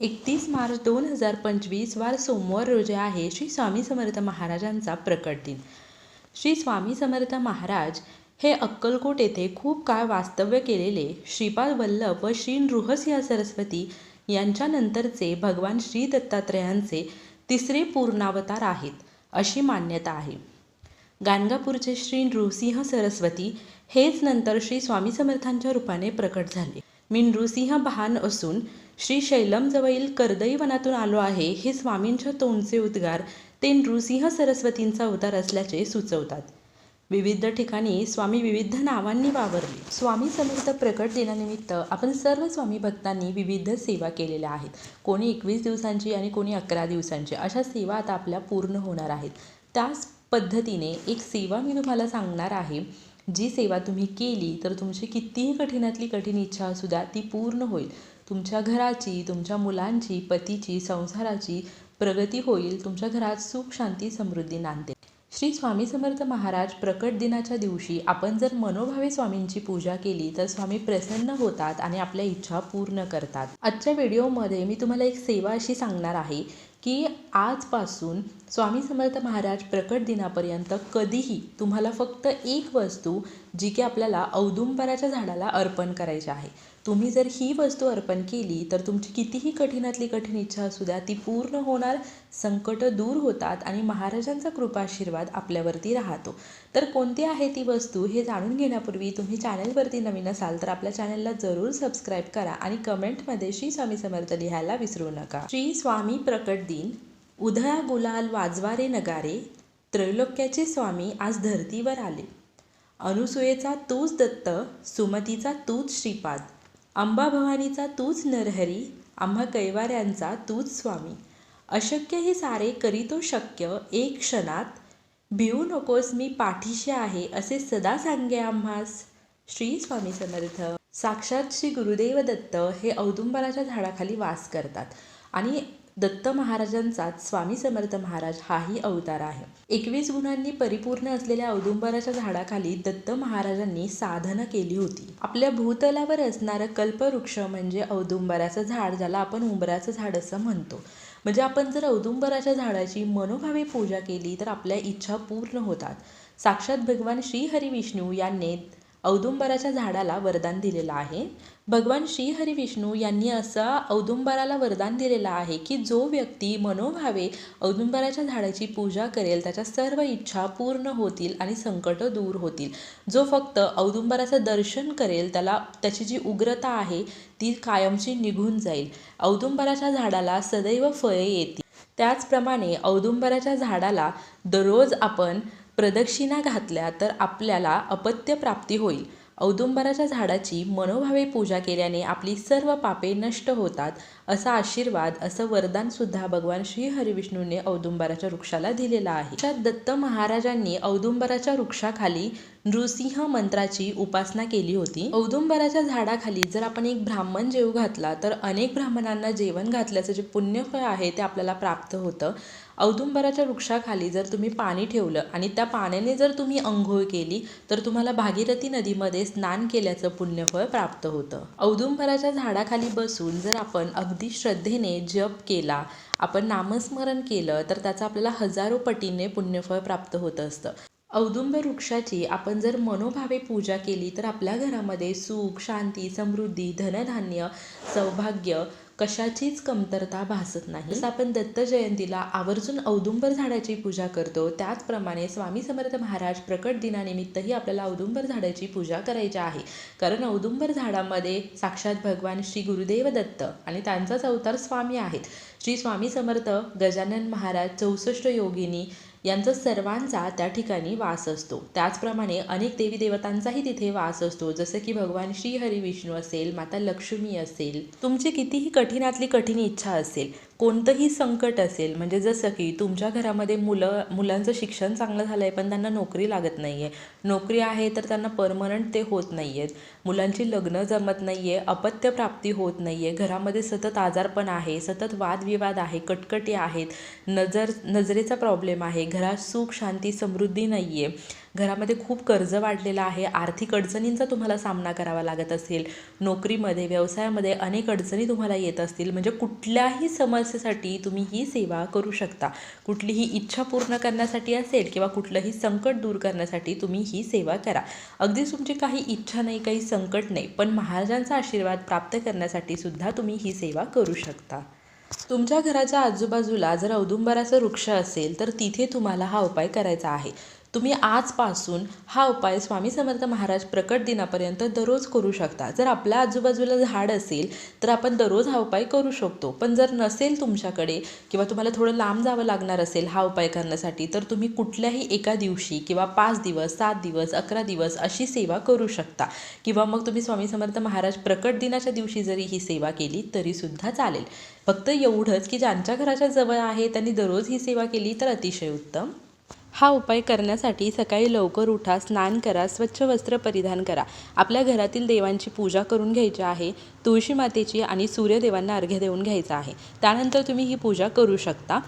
एकतीस मार्च दोन हजार पंचवीस वार सोमवार रोजी आहे श्री स्वामी समर्थ महाराजांचा प्रकट दिन. श्री स्वामी समर्थ महाराज हे अक्कलकोट येथे खूप काळ वास्तव्य केलेले श्रीपाद वल्लभ व श्री नृहसिंह सरस्वती यांच्यानंतरचे भगवान श्री दत्तात्रेयांचे तिसरे पूर्णावतार आहेत अशी मान्यता आहे. गाणगापूरचे श्री नृसिंह सरस्वती हेच नंतर श्री स्वामी समर्थांच्या रूपाने प्रकट झाले. मी नृसिंह भान असून श्री शैलमजवळील कर्दई वनातून आलो आहे हे स्वामींच्या तोंडचे उद्गार ते नृसिंह सरस्वतींचा अवतार असल्याचे सुचवतात. विविध ठिकाणी स्वामी विविध नावांनी वावरले. स्वामी समर्थ प्रकट दिनानिमित्त आपण सर्व स्वामी भक्तांनी विविध सेवा केलेल्या आहेत. कोणी एकवीस दिवसांची आणि कोणी अकरा दिवसांची अशा सेवा आता आपल्या पूर्ण होणार आहेत. त्याच पद्धतीने एक सेवा मी तुम्हाला सांगणार आहे. जी सेवा तुम्ही केली तर तुमची कितीही कठीणातली कठीण इच्छा असू द्या ती पूर्ण होईल. तुमच्या घराची तुमच्या मुलांची पतीची संसाराची प्रगती होईल तुमच्या घरात सुख शांती समृद्धी नांदेल श्री स्वामी समर्थ महाराज प्रकट दिनाच्या दिवशी आपण जर मनोभावे स्वामींची पूजा केली तर स्वामी प्रसन्न होतात आणि आपल्या इच्छा पूर्ण करतात. आजच्या व्हिडिओमध्ये मी तुम्हाला एक सेवा अशी सांगणार आहे की आजपासून स्वामी समर्थ महाराज प्रकट दिनापर्यंत कधीही तुम्हाला फक्त एक वस्तू जी की आपल्याला औदुंबराच्या झाडाला अर्पण करायची आहे. तुम्ही जर ही वस्तू अर्पण केली तर तुमची कितीही कठीणातली कठीण इच्छा असू द्या ती पूर्ण होणार संकट दूर होतात आणि महाराजांचा कृपाशीर्वाद आपल्यावरती राहतो. तर कोणती आहे ती वस्तू हे जाणून घेण्यापूर्वी तुम्ही चॅनलवरती नवीन असाल तर आपल्या चॅनलला जरूर सबस्क्राईब करा आणि कमेंटमध्ये श्री स्वामी समर्थ लिहायला विसरू नका. श्री स्वामी प्रकट दिन उधळा गुलाल वाजवारे नगारे त्रैलोक्याचे स्वामी आज धर्तीवर आले. अनुसूयेचा तूच दत्त सुमतीचा तूच श्रीपाद. आंबा भवानीचा तूच नरहरी आम्हा कैवाऱ्यांचा तूच स्वामी. अशक्य हे सारे करीतो शक्य एक क्षणात. भिवू नकोस मी पाठीशी आहे असे सदा सांगे आम्हास. श्री स्वामी समर्थ. साक्षात श्री गुरुदेव दत्त हे औदुंबराच्या झाडाखाली वास करतात. आणि दत्त महाराजांचाच स्वामी समर्थ महाराज हाही अवतार आहे. एकवीस गुणांनी परिपूर्ण असलेल्या औदुंबराच्या झाडाखाली दत्त महाराजांनी साधना केली होती. आपल्या भूतलावर असणारं कल्पवृक्ष म्हणजे औदुंबराचं झाड ज्याला आपण उंबराचं झाड असं म्हणतो. म्हणजे आपण जर औदुंबराच्या झाडाची मनोभावे पूजा केली तर आपल्या इच्छा पूर्ण होतात. साक्षात भगवान श्रीहरी विष्णू यांनी औदुंबराच्या झाडाला वरदान दिलेलं आहे. भगवान श्रीहरी विष्णू यांनी असं औदुंबराला वरदान दिलेलं आहे की जो व्यक्ती मनोभावे औदुंबराच्या झाडाची पूजा करेल त्याच्या सर्व इच्छा पूर्ण होतील आणि संकट दूर होतील. जो फक्त औदुंबराचं दर्शन करेल त्याला त्याची जी उग्रता आहे ती कायमची निघून जाईल. औदुंबराच्या झाडाला सदैव फळे येतील. त्याचप्रमाणे औदुंबराच्या झाडाला दररोज आपण प्रदक्षिणा घातल्या तर आपल्याला अपत्य प्राप्ती होईल. औदुंबराच्या झाडाची मनोभावे पूजा केल्याने आपली सर्व पापे नष्ट होतात असा आशीर्वाद असं वरदानसुद्धा भगवान श्री हरिविष्णूने औदुंबराच्या वृक्षाला दिलेला आहे. त्यात दत्त महाराजांनी औदुंबराच्या वृक्षाखाली नृसिंह मंत्राची उपासना केली होती. औदुंबराच्या झाडाखाली जर आपण एक ब्राह्मण जेव घातला तर अनेक ब्राह्मणांना जेवण घातल्याचं जे पुण्यफळ आहे ते आपल्याला प्राप्त होतं. औदुंबराच्या वृक्षाखाली जर तुम्ही पाणी ठेवलं आणि त्या पाण्याने जर तुम्ही अंघोळ केली तर तुम्हाला भागीरथी नदीमध्ये स्नान केल्याचं पुण्यफळ प्राप्त होतं. औदुंबराच्या झाडाखाली बसून जर आपण अगदी श्रद्धेने जप केला आपण नामस्मरण केलं तर त्याचं आपल्याला हजारो पटीने पुण्यफळ प्राप्त होत असतं. औदुंब वृक्षाची आपण जर मनोभावे पूजा केली तर आपल्या घरामध्ये सुख शांती समृद्धी धनधान्य सौभाग्य कशाचीच कमतरता भासत नाही. जसं आपण दत्त जयंतीला आवर्जून औदुंबर झाडाची पूजा करतो त्याचप्रमाणे स्वामी समर्थ महाराज प्रकट दिनानिमित्तही आपल्याला औदुंबर झाडाची पूजा करायची आहे. कारण औदुंबर झाडामध्ये साक्षात भगवान श्री गुरुदेव दत्त आणि त्यांचाच अवतार स्वामी आहेत. श्री स्वामी समर्थ गजानन महाराज चौसष्ट योगिनी यांचा सर्वांचा त्या ठिकाणी वास असतो. त्याचप्रमाणे अनेक देवी देवतांचाही तिथे वास असतो. जसं की भगवान श्री हरी विष्णू असेल माता लक्ष्मी असेल तुमची कितीही कठीणातली कठीण इच्छा असेल कोणतंही संकट असेल म्हणजे जसं की तुमच्या घरामध्ये मुलं मुलांचं शिक्षण चांगलं झालं आहे पण त्यांना नोकरी लागत नाही आहे नोकरी आहे तर त्यांना परमनंट ते होत नाही आहेत मुलांची लग्न जमत नाही आहे अपत्य प्राप्ती होत नाही आहे घरामध्ये सतत आजारपण आहे सतत वादविवाद आहे कटकटी आहेत नजर नजरेचा प्रॉब्लेम आहे. घरात सुख शांती समृद्धी नाही आहे घरामध्ये खूप कर्ज वाढलेलं आहे. आर्थिक अडचणींचा तुम्हाला सामना करावा लागत असेल. नोकरीमध्ये व्यवसायामध्ये अनेक अडचणी तुम्हाला येत असतील. म्हणजे कुठल्याही समस्येसाठी तुम्ही ही सेवा करू शकता. कुठलीही इच्छा पूर्ण करण्यासाठी असेल किंवा कुठलंही संकट दूर करण्यासाठी तुम्ही ही सेवा करा. अगदी तुमची काही इच्छा नाही काही संकट नाही पण महाराजांचा आशीर्वाद प्राप्त करण्यासाठी सुद्धा तुम्ही ही सेवा करू शकता. तुमच्या घराच्या आजूबाजूला जर औदुंबराचं वृक्ष असेल तर तिथे तुम्हाला हा उपाय करायचा आहे. तुम्ही आजपासून हा उपाय स्वामी समर्थ महाराज प्रकट दिनापर्यंत दररोज करू शकता. जर आपल्या आजूबाजूला झाड असेल तर आपण दररोज हा उपाय करू शकतो. पण जर नसेल तुमच्याकडे किंवा तुम्हाला थोडं लांब जावं लागणार असेल हा उपाय करण्यासाठी तर तुम्ही कुठल्याही एका दिवशी किंवा पाच दिवस सात दिवस अकरा दिवस अशी सेवा करू शकता. किंवा मग तुम्ही स्वामी समर्थ महाराज प्रकट दिनाच्या दिवशी जरी ही सेवा केली तरीसुद्धा चालेल. फक्त एवढंच की ज्यांच्या घराच्या जवळ आहे त्यांनी दररोज ही सेवा केली तर अतिशय उत्तम. हा उपाय करण्यासाठी सकाळी लवकर उठा स्नान करा स्वच्छ वस्त्र परिधान करा. आपल्या घरातील देवांची पूजा करून घ्यायची आहे तुळशी मातेची आणि सूर्यदेवांना अर्घ्य देऊन घ्यायचा आहे. त्यानंतर तुम्ही ही पूजा करू शकता.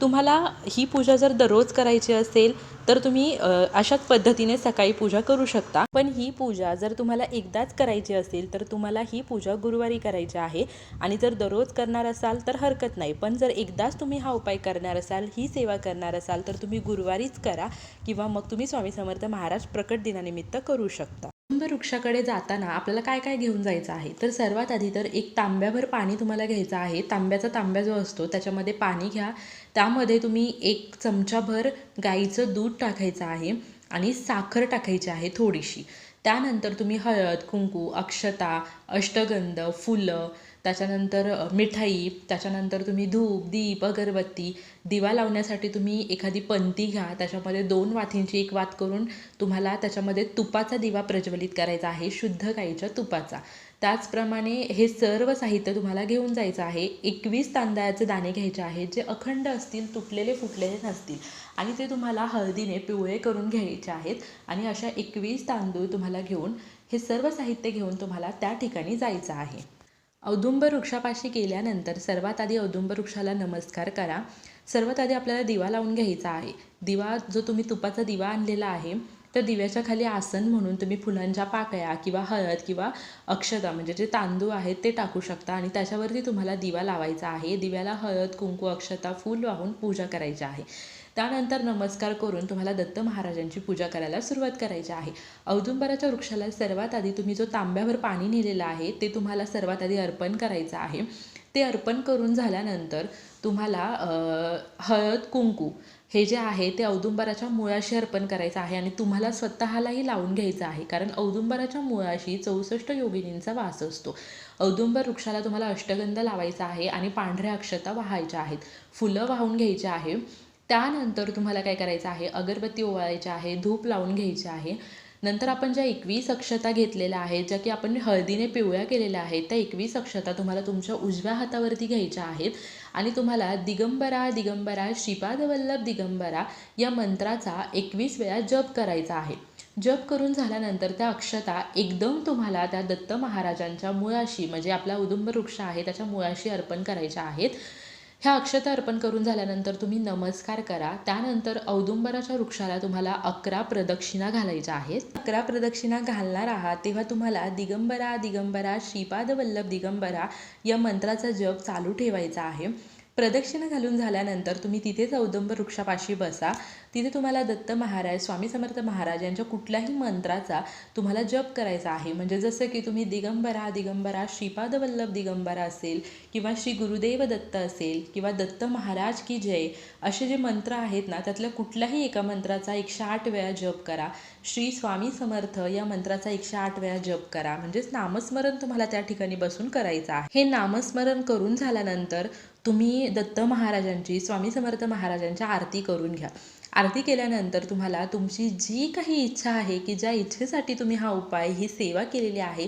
तुम्हाला ही पूजा जर दररोज करायची असेल तर तुम्ही अशाच पद्धतीने सकाळी पूजा करू शकता. पण ही पूजा जर तुम्हाला एकदाच करायची असेल तर तुम्हाला ही पूजा गुरुवारी करायची आहे. आणि जर दररोज करणार असाल तर हरकत नाही. पण जर एकदाच तुम्ही हा उपाय करणार असाल ही सेवा करणार असाल तर तुम्ही गुरुवारीच करा किंवा मग तुम्ही स्वामी समर्थ महाराज प्रकट दिनानिमित्त करू शकता. वृक्षाकडे जाताना आपल्याला काय काय घेऊन जायचं आहे? तर सर्वात आधी तर एक तांब्याभर पाणी तुम्हाला घ्यायचं आहे. तांब्याचा तांब्या जो असतो त्याच्यामध्ये पाणी घ्या. त्यामध्ये तुम्ही एक चमचाभर गाईचं दूध टाकायचं आहे आणि साखर टाकायची आहे थोडीशी. त्यानंतर तुम्ही हळद कुंकू अक्षता अष्टगंध फुलं त्याच्यानंतर मिठाई त्याच्यानंतर तुम्ही धूप दीप अगरबत्ती दिवा लावण्यासाठी तुम्ही एखादी पंती घ्या. त्याच्यामध्ये दोन वातींची एक वात करून तुम्हाला त्याच्यामध्ये तुपाचा दिवा प्रज्वलित करायचा आहे शुद्ध गाईच्या तुपाचा. त्याचप्रमाणे हे सर्व साहित्य तुम्हाला घेऊन जायचं आहे. एकवीस तांदळाचे दाणे घ्यायचे आहेत जे अखंड असतील तुटलेले फुटलेले नसतील. आणि ते तुम्हाला हळदीने पिवळे करून घ्यायचे आहेत. आणि अशा एकवीस तांदूळ तुम्हाला घेऊन हे सर्व साहित्य घेऊन तुम्हाला त्या ठिकाणी जायचं आहे. औदुंब वृक्षापाशी गेल्यानंतर सर्वात आधी औदुंब वृक्षाला नमस्कार करा. सर्वात आधी आपल्याला दिवा लावून घ्यायचा आहे. दिवा जो तुम्ही तुपाचा दिवा आणलेला आहे तर दिव्याच्या खाली आसन म्हणून तुम्ही फुलांच्या पाकळ्या किंवा हळद किंवा अक्षता म्हणजे जे तांदूळ आहेत ते टाकू शकता आणि त्याच्यावरती तुम्हाला दिवा लावायचा आहे. दिव्याला हळद कुंकू अक्षता फूल वाहून पूजा करायची आहे. त्यानंतर नमस्कार करून तुम्हाला दत्त महाराजांची पूजा करायला सुरुवात करायची आहे. औदुंबराच्या वृक्षाला सर्वात आधी तुम्ही जो तांब्यावर पाणी नेलेलं आहे ते तुम्हाला सर्वात आधी अर्पण करायचं आहे. ते अर्पण करून झाल्यानंतर तुम्हाला हळद कुंकू हे जे आहे ते औदुंबराच्या मुळाशी अर्पण करायचं आहे आणि तुम्हाला स्वतःलाही लावून घ्यायचं आहे. कारण औदुंबराच्या मुळाशी चौसष्ट योगिनींचा वास असतो. औदुंबर वृक्षाला तुम्हाला अष्टगंध लावायचा आहे आणि पांढऱ्या अक्षता वाहायच्या आहेत. फुलं वाहून घ्यायची आहे. त्यानंतर तुम्हाला काय करायचं आहे? अगरबत्ती ओवाळायची आहे धूप लावून घ्यायची आहे. नंतर आपण ज्या एकवीस अक्षता घेतलेल्या आहेत ज्या की आपण हळदीने पिवळ्या केलेल्या आहेत त्या एकवीस अक्षता तुम्हाला तुमच्या उजव्या हातावरती घ्यायच्या आहेत. आणि तुम्हाला दिगंबरा दिगंबरा श्रीपाद वल्लभ दिगंबरा या मंत्राचा एकवीस वेळा जप करायचा आहे. जप करून झाल्यानंतर त्या अक्षता एकदम तुम्हाला त्या दत्त महाराजांच्या मुळाशी म्हणजे आपला उदुंब वृक्ष आहे त्याच्या मुळाशी अर्पण करायच्या आहेत. ह्या अक्षता अर्पण करून झाल्यानंतर तुम्ही नमस्कार करा. त्यानंतर औदुंबराच्या वृक्षाला तुम्हाला अकरा प्रदक्षिणा घालायच्या आहेत. अकरा प्रदक्षिणा घालणार आहात तेव्हा तुम्हाला दिगंबरा दिगंबरा श्रीपाद वल्लभ दिगंबरा या मंत्राचा जप चालू ठेवायचा आहे. प्रदक्षिणा घालून झाल्यानंतर तुम्ही तिथेच औदंबर वृक्षापाशी बसा. तिथे तुम्हाला दत्त महाराज स्वामी समर्थ महाराज यांच्या कुठल्याही मंत्राचा तुम्हाला जप करायचा आहे. म्हणजे जसं की तुम्ही दिगंबरा दिगंबरा श्रीपाद वल्लभ दिगंबरा असेल किंवा श्री गुरुदेव दत्त असेल किंवा दत्त महाराज की जय असे जे मंत्र आहेत ना त्यातल्या कुठल्याही एका मंत्राचा एकशे आठ वेळा जप करा. श्री स्वामी समर्थ या मंत्राचा एकशे आठ वेळा जप करा. म्हणजेच नामस्मरण तुम्हाला त्या ठिकाणी बसून करायचं आहे. हे नामस्मरण करून झाल्यानंतर तुम्ही दत्त महाराजांची स्वामी समर्थ महाराजांच्या आरती करून घ्या. आरती केल्यानंतर तुम्हाला तुमची जी काही इच्छा आहे की ज्या इच्छेसाठी तुम्ही हा उपाय ही सेवा केलेली आहे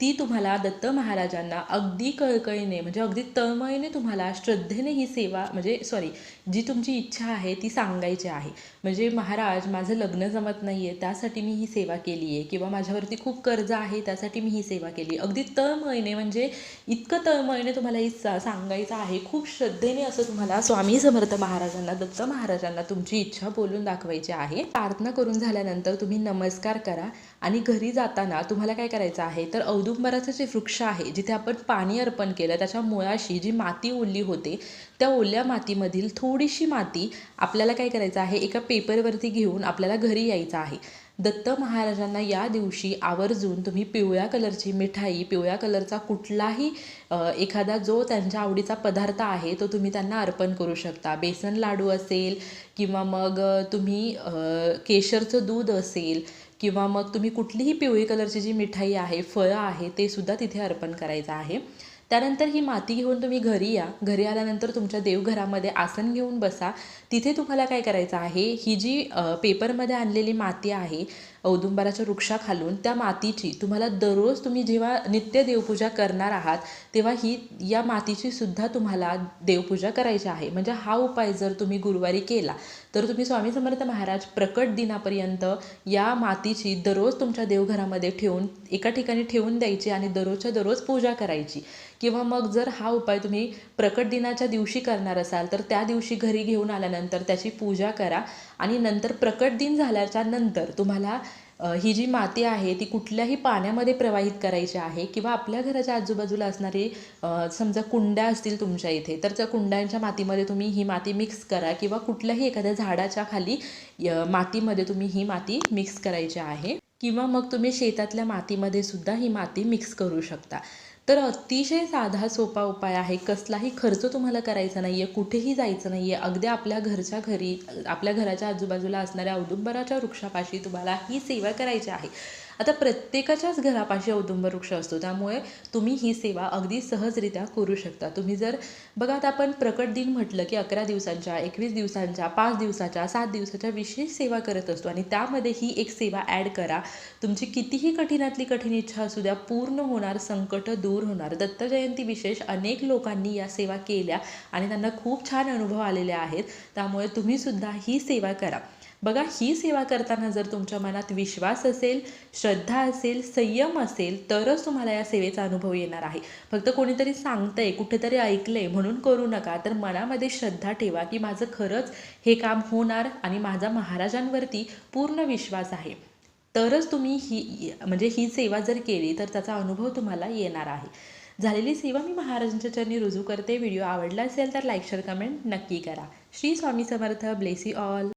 ती तुम्हाला दत्त महाराजांना अगदी कळकळीने म्हणजे अगदी तळमळीने तुम्हाला श्रद्धेने ही सेवा म्हणजे सॉरी जी तुमची इच्छा आहे ती सांगायची आहे. म्हणजे महाराज माझं लग्न जमत नाही आहे त्यासाठी मी ही सेवा केली आहे किंवा माझ्यावरती खूप कर्ज आहे त्यासाठी मी ही सेवा केली अगदी तळमळीने म्हणजे इतकं तळमळीने तुम्हाला ही सा सांगायचं आहे खूप श्रद्धेने असं तुम्हाला स्वामी समर्थ महाराजांना दत्त महाराजांना तुमची इच्छा बोलून दाखवायची आहे. प्रार्थना करून झाल्यानंतर तुम्ही नमस्कार करा आणि घरी जाताना तुम्हाला काय करायचं आहे तर औदुंबराचं जे वृक्ष आहे जिथे आपण पाणी अर्पण केलं त्याच्या मुळाशी जी माती ओली होते त्या ओल्या मातीमधील थोडीशी माती आपल्याला काय करायचं आहे? एका पेपरवरती घेऊन आपल्याला घरी यायचं आहे. दत्त महाराजांना या दिवशी आवर्जून तुम्ही पिवळ्या कलरची मिठाई पिवळ्या कलरचा कुठलाही एखादा जो त्यांच्या आवडीचा पदार्थ आहे तो तुम्ही त्यांना अर्पण करू शकता. बेसन लाडू असेल किंवा मग तुम्ही केशरचं दूध असेल किंवा मग तुम्ही कुठलीही पिवळी कलरची जी मिठाई आहे फळं आहे ते सुद्धा तिथे अर्पण करायचं आहे. त्यानंतर ही माती घेऊन तुम्ही घरी या. घरी आल्यानंतर तुमच्या देवघरामध्ये आसन घेऊन बसा. तिथे तुम्हाला काय करायचं आहे? ही जी पेपरमध्ये आणलेली माती आहे औदुंबराच्या वृक्षाखालून त्या मातीची तुम्हाला दररोज तुम्ही जेव्हा नित्य देवपूजा करणार आहात तेव्हा ही या मातीची सुद्धा तुम्हाला देवपूजा करायची आहे. म्हणजे हा उपाय जर तुम्ही गुरुवारी केला तर तुम्ही स्वामी समर्थ महाराज प्रकट दिनापर्यंत या मातीची दररोज तुमच्या देवघरामध्ये ठेवून एका ठिकाणी ठेवून द्यायची आणि दररोजच्या दररोज पूजा करायची. किंवा मग जर हा उपाय तुम्ही प्रकट दिनाच्या दिवशी करणार असाल तर त्या दिवशी घरी घेऊन आल्यानंतर त्याची पूजा करा आणि नंतर प्रकट दिन झाल्याच्यानंतर तुम्हाला ही जी माती आहे ती कुठल्याही पाण्यामध्ये प्रवाहित करायची आहे किंवा आपल्या घराच्या आजूबाजूला असणारी समजा कुंड्या असतील तुमच्या इथे तर त्या कुंड्यांच्या मातीमध्ये तुम्ही ही माती मिक्स करा किंवा कुठल्याही एखाद्या झाडाच्या खाली मातीमध्ये तुम्ही ही माती मिक्स करायची आहे किंवा मग तुम्ही शेतातल्या मातीमध्ये सुद्धा ही माती मिक्स करू शकता. तर अतिशय साधा सोपा उपाय आहे. कसलाही खर्च तुम्हाला करायचा नाही आहे कुठेही जायचं नाही आहे अगदी आपल्या घरच्या घरी आपल्या घराच्या आजूबाजूला असणाऱ्या औदुंबराच्या वृक्षापाशी तुम्हाला ही सेवा करायची आहे. आता प्रत्येकाच्याच घरापाशी औदुंबर वृक्ष असतो. त्यामुळे तुम्ही ही सेवा अगदी सहजरित्या करू शकता. तुम्ही जर बघा आता आपण प्रकट दिन म्हटलं की अकरा दिवसांच्या एकवीस दिवसांच्या पाच दिवसाच्या सात दिवसाच्या विशेष सेवा करत असतो. आणि त्यामध्ये ही एक सेवा ॲड करा. तुमची कितीही कठीणातली कठीण इच्छा असू द्या पूर्ण होणार संकट दूर होणार. दत्त जयंती विशेष अनेक लोकांनी या सेवा केल्या आणि त्यांना खूप छान अनुभव आलेले आहेत. त्यामुळे तुम्ही सुद्धा ही सेवा करा. बघा ही सेवा करताना जर तुमच्या मनात विश्वास असेल श्रद्धा असेल संयम असेल तरच तुम्हाला या सेवेचा अनुभव येणार आहे. फक्त कोणीतरी सांगतंय कुठेतरी ऐकलंय म्हणून करू नका. तर मनामध्ये श्रद्धा ठेवा की माझं खरंच हे काम होणार आणि माझा महाराजांवरती पूर्ण विश्वास आहे. तरच तुम्ही ही म्हणजे ही सेवा जर केली तर त्याचा अनुभव तुम्हाला येणार आहे. झालेली सेवा मी महाराजांच्या चरणी रुजू करते. व्हिडिओ आवडला असेल तर लाईक शेअर कमेंट नक्की करा. Shri Swami Samarth. Bless you all.